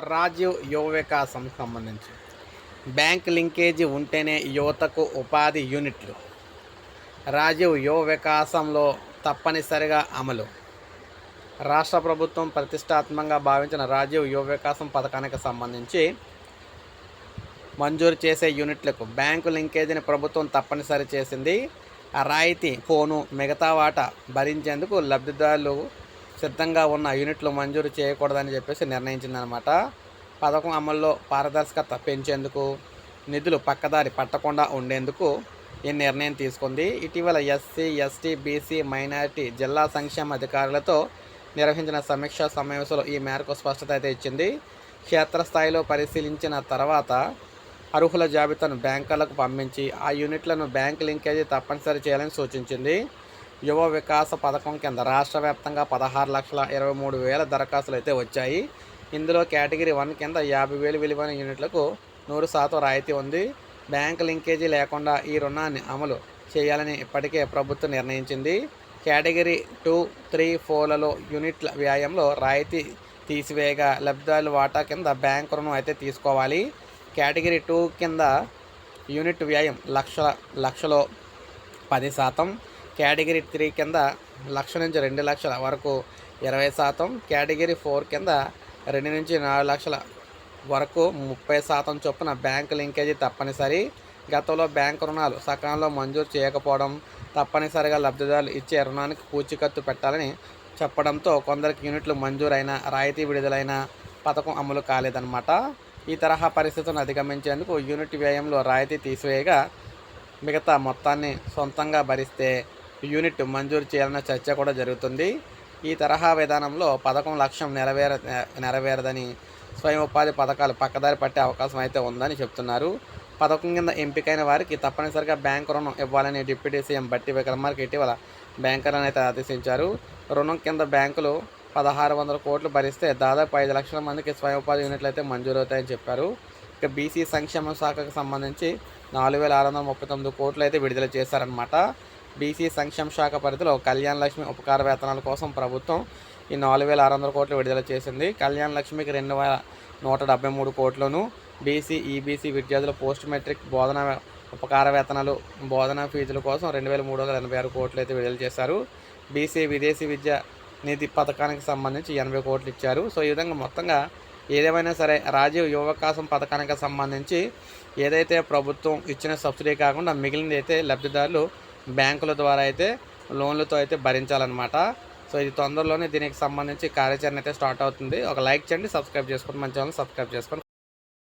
రాజీవ్ యువ వికాసం సంబంధించి. బ్యాంక్ లింకేజీ ఉంటేనే యువతకు ఉపాధి యూనిట్లు. రాజీవ్ యువ వికాసంలో తప్పనిసరిగా అమలు. రాష్ట్ర ప్రభుత్వం ప్రతిష్టాత్మకంగా భావించిన రాజీవ్ యువ వికాసం పథకానికి సంబంధించి మంజూరు చేసే యూనిట్లకు బ్యాంకు లింకేజీని ప్రభుత్వం తప్పనిసరి చేసింది. రాయితీ ఫోను మిగతా వాటా భరించేందుకు లబ్ధిదారులు సిద్ధంగా ఉన్న యూనిట్లు మంజూరు చేయకూడదని చెప్పేసి నిర్ణయించిందనమాట. పథకం అమల్లో పారదర్శకత పెంచేందుకు నిధులు పక్కదారి పట్టకుండా ఉండేందుకు ఈ నిర్ణయం తీసుకుంది. ఇటీవల ఎస్సీ ఎస్టీ బీసీ మైనారిటీ జిల్లా సంక్షేమ అధికారులతో నిర్వహించిన సమీక్షా సమావేశంలో ఈ మేరకు స్పష్టత అయితే ఇచ్చింది. క్షేత్రస్థాయిలో పరిశీలించిన తర్వాత అర్హుల జాబితాను బ్యాంకులకు పంపించి ఆ యూనిట్లను బ్యాంక్ లింకేజీ తప్పనిసరి చేయాలని సూచించింది. యువ వికాస పథకం కింద రాష్ట్ర వ్యాప్తంగా పదహారు లక్షల ఇరవై మూడు వేల దరఖాస్తులు అయితే వచ్చాయి. ఇందులో కేటగిరీ వన్ కింద యాభై వేలు విలువైన యూనిట్లకు నూరు శాతం రాయితీ ఉంది. బ్యాంక్ లింకేజీ లేకుండా ఈ రుణాన్ని అమలు చేయాలని ఇప్పటికే ప్రభుత్వం నిర్ణయించింది. కేటగిరీ టూ త్రీ ఫోర్లలో యూనిట్ల వ్యాయంలో రాయితీ తీసివేయగా లబ్ధిదారుల వాటా కింద బ్యాంక్ రుణం అయితే తీసుకోవాలి. కేటగిరీ టూ కింద యూనిట్ వ్యయం లక్ష లక్షలో పది శాతం. కేటగిరీ త్రీ కింద లక్ష నుంచి రెండు లక్షల వరకు ఇరవై శాతం కేటగిరీ ఫోర్ కింద రెండు నుంచి నాలుగు లక్షల వరకు ముప్పై శాతం చొప్పున బ్యాంకు లింకేజీ తప్పనిసరి. గతంలో బ్యాంకు రుణాలు సకాలంలో మంజూరు చేయకపోవడం తప్పనిసరిగా లబ్ధిదారులు ఇచ్చే రుణానికి పూచీకత్తు పెట్టాలని చెప్పడంతో కొందరికి యూనిట్లు మంజూరైన రాయితీ విడుదలైన పథకం అమలు కాలేదన్నమాట. ఈ తరహా పరిస్థితులను అధిగమించేందుకు యూనిట్ వ్యయంలో రాయితీ తీసివేయగా మిగతా మొత్తాన్ని సొంతంగా భరిస్తే యూనిట్ మంజూరు చేయాలన్న చర్చ కూడా జరుగుతుంది. ఈ తరహా విధానంలో పథకం లక్ష్యం నెరవేర నెరవేరదని స్వయం ఉపాధి పథకాలు పక్కదారి పట్టే అవకాశం అయితే ఉందని చెప్తున్నారు. పథకం కింద ఎంపికైన వారికి తప్పనిసరిగా బ్యాంకు రుణం ఇవ్వాలని డిప్యూటీ సీఎం బట్టి విక్రమార్క ఇటీవల బ్యాంకర్లను అయితే ఆదేశించారు. రుణం కింద బ్యాంకులు పదహారు వందల కోట్లు భరిస్తే దాదాపు ఐదు లక్షల మందికి స్వయం ఉపాధి యూనిట్లు అయితే మంజూరవుతాయని చెప్పారు. ఇక బీసీ సంక్షేమ శాఖకు సంబంధించి నాలుగు వేల ఆరు వందల ముప్పై తొమ్మిది కోట్లు అయితే విడుదల చేశారనమాట బీసీ సంక్షేమ శాఖ పరిధిలో కళ్యాణ లక్ష్మి ఉపకార వేతనాల కోసం ప్రభుత్వం ఈ నాలుగు వేల ఆరు వందల కోట్లు విడుదల చేసింది. కళ్యాణ లక్ష్మికి రెండు వేల నూట డెబ్బై మూడు కోట్లను బీసీ ఈబీసీ విద్యార్థుల పోస్ట్ మెట్రిక్ బోధన ఉపకార వేతనాలు బోధన ఫీజుల కోసం రెండు వేల మూడు వందల ఎనభై ఆరు కోట్లు అయితే విడుదల చేశారు. బీసీ విదేశీ విద్య నిధి పథకానికి సంబంధించి ఎనభై కోట్లు ఇచ్చారు. సో ఈ విధంగా మొత్తంగా ఏదేమైనా సరే రాజీవ్ యువకాశం పథకానికి సంబంధించి ఏదైతే ప్రభుత్వం ఇచ్చిన సబ్సిడీ కాకుండా మిగిలినది అయితే లబ్ధిదారులు బ్యాంకుల ద్వారా అయితే లోన్లతో అయితే భరించాలన్నమాట. సో ఇది తొందరలోనే దీనికి సంబంధించి కార్యాచరణ అయితే స్టార్ట్ అవుతుంది. ఒక లైక్ చేయండి సబ్స్క్రైబ్ చేసుకోండి మంచి వాళ్ళని సబ్స్క్రైబ్ చేసుకోండి.